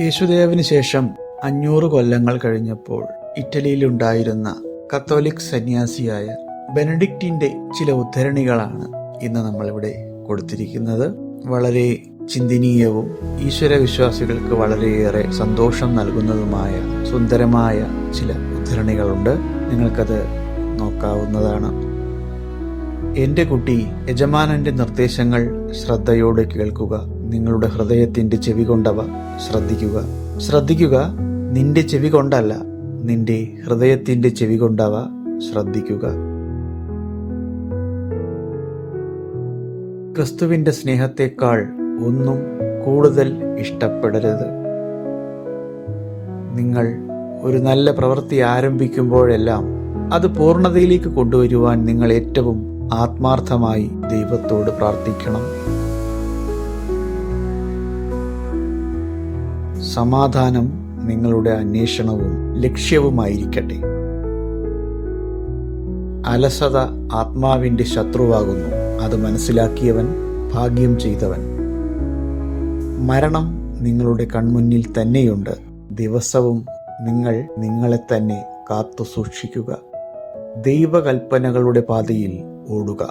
യേശുദേവന് ശേഷം അഞ്ഞൂറ് കൊല്ലങ്ങൾ കഴിഞ്ഞപ്പോൾ ഇറ്റലിയിലുണ്ടായിരുന്ന കത്തോലിക് സന്യാസിയായ ബെനഡിക്റ്റിന്റെ ചില ഉദ്ധരണികളാണ് ഇന്ന് നമ്മളിവിടെ കൊടുത്തിരിക്കുന്നത്. വളരെ ചിന്തനീയവും ഈശ്വര വിശ്വാസികൾക്ക് വളരെയേറെ സന്തോഷം നൽകുന്നതുമായ സുന്ദരമായ ചില ഉദ്ധരണികളുണ്ട്. നിങ്ങൾക്കത് നോക്കാവുന്നതാണ്. എന്റെ കുട്ടി യജമാനന്റെ നിർദ്ദേശങ്ങൾ ശ്രദ്ധയോടെ കേൾക്കുക. നിങ്ങളുടെ ഹൃദയത്തിന്റെ ചെവി കൊണ്ടവ ശ്രദ്ധിക്കുക. ശ്രദ്ധിക്കുക നിന്റെ ചെവി കൊണ്ടല്ല നിന്റെ ഹൃദയത്തിന്റെ ചെവി കൊണ്ടവ ശ്രദ്ധിക്കുക. ക്രിസ്തുവിന്റെ സ്നേഹത്തെക്കാൾ ഒന്നും കൂടുതൽ ഇഷ്ടപ്പെടരുത്. നിങ്ങൾ ഒരു നല്ല പ്രവൃത്തി ആരംഭിക്കുമ്പോഴെല്ലാം അത് പൂർണതയിലേക്ക് കൊണ്ടുവരുവാൻ നിങ്ങൾ ഏറ്റവും ആത്മാർത്ഥമായി ദൈവത്തോട് പ്രാർത്ഥിക്കണം. സമാധാനം നിങ്ങളുടെ അന്വേഷണവും ലക്ഷ്യവുമായിരിക്കട്ടെ. അലസത ആത്മാവിന്റെ ശത്രുവാകുന്നു. അത് മനസ്സിലാക്കിയവൻ ഭാഗ്യം ചെയ്തവൻ. മരണം നിങ്ങളുടെ കൺമുന്നിൽ തന്നെയുണ്ട്. ദിവസവും നിങ്ങൾ നിങ്ങളെ തന്നെ കാത്തു സൂക്ഷിക്കുക. ദൈവകൽപ്പനകളുടെ പാതയിൽ ഓടുക.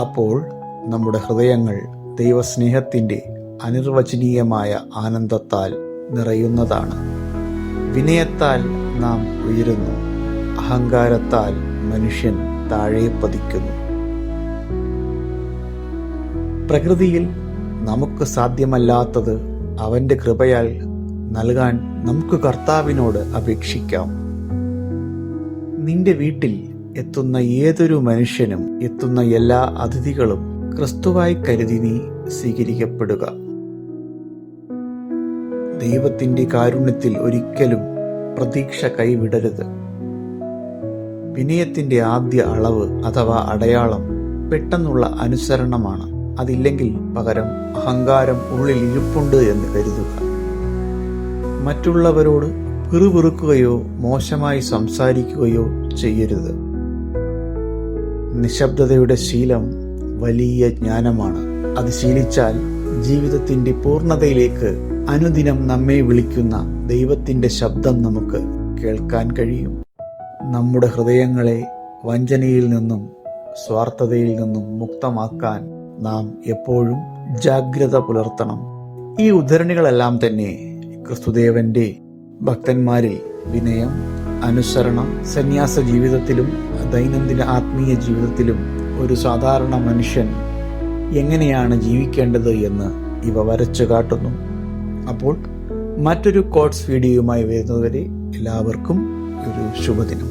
അപ്പോൾ നമ്മുടെ ഹൃദയങ്ങൾ ദൈവസ്നേഹത്തിന്റെ അനിർവചനീയമായ ആനന്ദത്താൽ നിറയുന്നതാണ്. വിനയത്താൽ നാം ഉയരുന്നു. അഹങ്കാരത്താൽ മനുഷ്യൻ താഴെ പതിക്കുന്നു. പ്രകൃതിയിൽ നമുക്ക് സാധ്യമല്ലാത്തത് അവന്റെ കൃപയാൽ നൽകാൻ നമുക്ക് കർത്താവിനോട് അപേക്ഷിക്കാം. നിന്റെ വീട്ടിൽ എത്തുന്ന ഏതൊരു മനുഷ്യനും എത്തുന്ന എല്ലാ അതിഥികളും ക്രിസ്തുവായി കരുതി നീ സ്വീകരിക്കപ്പെടുക. ദൈവത്തിന്റെ കാരുണ്യത്തിൽ ഒരിക്കലും പ്രതീക്ഷ കൈവിടരുത്. വിനയത്തിന്റെ ആദ്യ അളവ് അഥവാ അടയാളം പെട്ടെന്നുള്ള അനുസരണമാണ്. അതില്ലെങ്കിൽ പകരം അഹങ്കാരം ഉള്ളിൽ ഇരിപ്പുണ്ട് എന്ന് കരുതുക. മറ്റുള്ളവരോട് പിറുപിറുക്കുകയോ മോശമായി സംസാരിക്കുകയോ ചെയ്യരുത്. നിശബ്ദതയുടെ ശീലം വലിയ ജ്ഞാനമാണ്. അത് ശീലിച്ചാൽ ജീവിതത്തിന്റെ പൂർണതയിലേക്ക് അനുദിനം നമ്മെ വിളിക്കുന്ന ദൈവത്തിന്റെ ശബ്ദം നമുക്ക് കേൾക്കാൻ കഴിയും. നമ്മുടെ ഹൃദയങ്ങളെ വഞ്ചനയിൽ നിന്നും സ്വാർത്ഥതയിൽ നിന്നും മുക്തമാക്കാൻ നാം എപ്പോഴും ജാഗ്രത പുലർത്തണം. ഈ ഉദ്ധരണികളെല്ലാം തന്നെ ക്രിസ്തുദേവന്റെ ഭക്തന്മാരിൽ വിനയം അനുസരണം സന്യാസ ജീവിതത്തിലും ദൈനംദിന ആത്മീയ ജീവിതത്തിലും ഒരു സാധാരണ മനുഷ്യൻ എങ്ങനെയാണ് ജീവിക്കേണ്ടത് എന്ന് ഇവ വരച്ചു കാട്ടുന്നു. അപ്പോൾ മറ്റൊരു കോട്സ് വീഡിയോയുമായി വരുന്നതുവരെ എല്ലാവർക്കും ഒരു ശുഭദിനം.